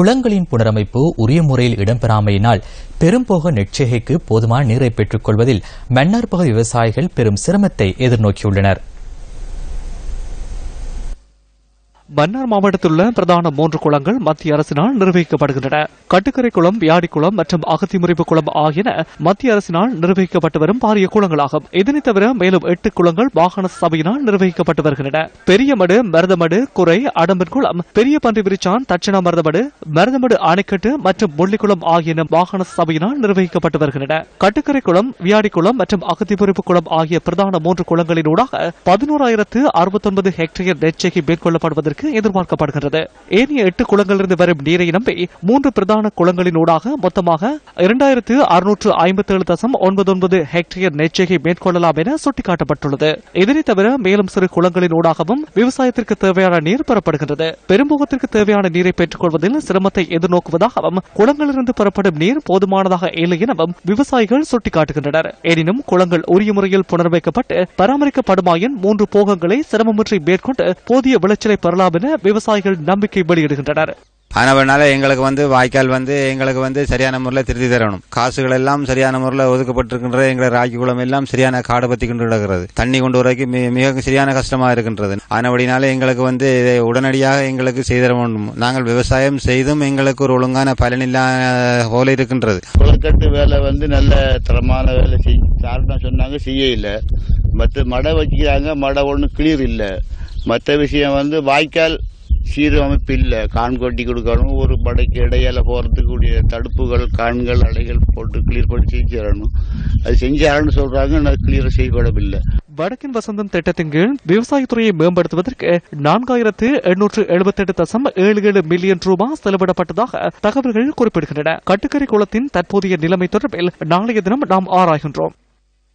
குளங்களின் புனரமைப்பு உரிய முறையில் இடம்பெறாமையினால் பெரும்போக நெற்செய்கைக்கு போதுமான நீரை பெற்றுக் கொள்வதில் மன்னார் பகுதி விவசாயிகள் பெரும் சிரமத்தை எதிர்நோக்கியுள்ளனர். மன்னார் மாவட்டத்தில் உள்ள பிரதான மூன்று குளங்கள் மத்திய அரசினால் நிர்வகிக்கப்படுகின்றன. கட்டுக்கரை குளம் வியாடி குளம் மற்றும் அகத்திமுறிப்பு குளம் ஆகியன மத்திய அரசினால் நிர்வகிக்கப்பட்டு வரும் பாரிய குளங்களாகும். இதனை தவிர மேலும் எட்டு குளங்கள் வாகன சபையினால் நிர்வகிக்கப்பட்டு வருகின்றன. பெரியமடு மருதமடு குறை அடம்பன் குளம் பெரிய பன்றி விரிச்சான் தட்சிணா மருதமடு மருதமடு அணைக்கட்டு மற்றும் முள்ளிக்குளம் ஆகியன வாகன சபையினால் நிர்வகிக்கப்பட்டு வருகின்றன. கட்டுக்கரை குளம் வியாடி குளம் மற்றும் அகத்திமுறிப்பு குளம் ஆகிய பிரதான மூன்று குளங்களினூடாக பதினோராயிரத்து அறுபத்தொன்பது ஹெக்டேயர் நெற்செய்கை மேற்கொள்ளப்படுவதற்கு எதிர்பார்க்கப்படுகிறது ஏனைய எட்டு குளங்களிலிருந்து வரும் நீரை நம்பி மூன்று பிரதான குளங்களினூடாக மொத்தமாக இரண்டாயிரத்து அறுநூற்று ஐம்பத்தி ஏழு தசம் ஒன்பது ஒன்பது ஹெக்டேயர் நெச்சையை மேற்கொள்ளலாம் என சுட்டிக்காட்டப்பட்டுள்ளது. இதனை தவிர மேலும் சிறு குளங்களினூடாகவும் விவசாயத்திற்கு தேவையான நீர் பெறப்படுகின்றது. பெரும்போகத்திற்கு தேவையான நீரை பெற்றுக் கொள்வதில் சிரமத்தை எதிர்நோக்குவதாகவும் குளங்களிலிருந்து பெறப்படும் நீர் போதுமானதாக இல்லை எனவும் விவசாயிகள் சுட்டிக்காட்டுகின்றனர். எனினும் குளங்கள் உரிய முறையில் புனர்வைக்கப்பட்டு பராமரிக்கப்படுமாயின் மூன்று போகங்களை சிரமமின்றி மேற்கொண்டு போதிய விளைச்சலை பெறலாம் என விவசாயிகள் நம்பிக்கை வெளியிடுகின்றனர். ஆனவனால எங்களுக்கு வந்து வாய்க்கால் வந்து எங்களுக்கு வந்து சரியான முறையில் திருத்தி தரணும். காசுகள் எல்லாம் சரியான முறையில் ஒதுக்கப்பட்டிருக்கின்ற எங்களை ராக்கி குளம் எல்லாம் சரியான காடு பத்தி கொண்டு கிடக்கிறது. தண்ணி கொண்டு வரக்கு மிக சரியான கஷ்டமாக இருக்கின்றது. ஆனபடினால எங்களுக்கு வந்து இதை உடனடியாக எங்களுக்கு செய்தர வேண்டும். நாங்கள் விவசாயம் செய்தும் எங்களுக்கு ஒரு ஒழுங்கான பலனில்லாத போல இருக்கின்றது. குளக்கட்டு வேலை வந்து நல்ல தரமான வேலை செய்ய சொன்னாங்க செய்ய இல்லை. மற்ற மடை வைக்கிறாங்க மடை ஒன்றும் கிளியர் இல்லை. மற்ற விஷயம் வந்து வாய்க்கால் சீரமைப்பு இல்லை கான் கொட்டி கொடுக்கணும். ஒரு படைக்கு இடையில போகிறதுக்குரிய தடுப்புகள் கான்கள் அடைகள் போட்டு கிளியர் பண்ணி செஞ்சு அது செஞ்சாரன்னு சொல்றாங்க. ஆனால் கிளியர் செய்யப்படவில்லை. வடக்கின் வசந்தம் திட்டத்தின் கீழ் விவசாயத்துறையை மேம்படுத்துவதற்கு நான்காயிரத்து எண்ணூற்று எழுபத்தெட்டு தசம் ஏழு ஏழு மில்லியன் ரூபாய் செலவிடப்பட்டதாக தகவல்கள் குறிப்பிடுகின்றன. கட்டுக்கரை குளத்தின் தற்போதைய நிலைமை தொடர்பில் நாளைய தினம் நாம் ஆராய்கின்றோம்.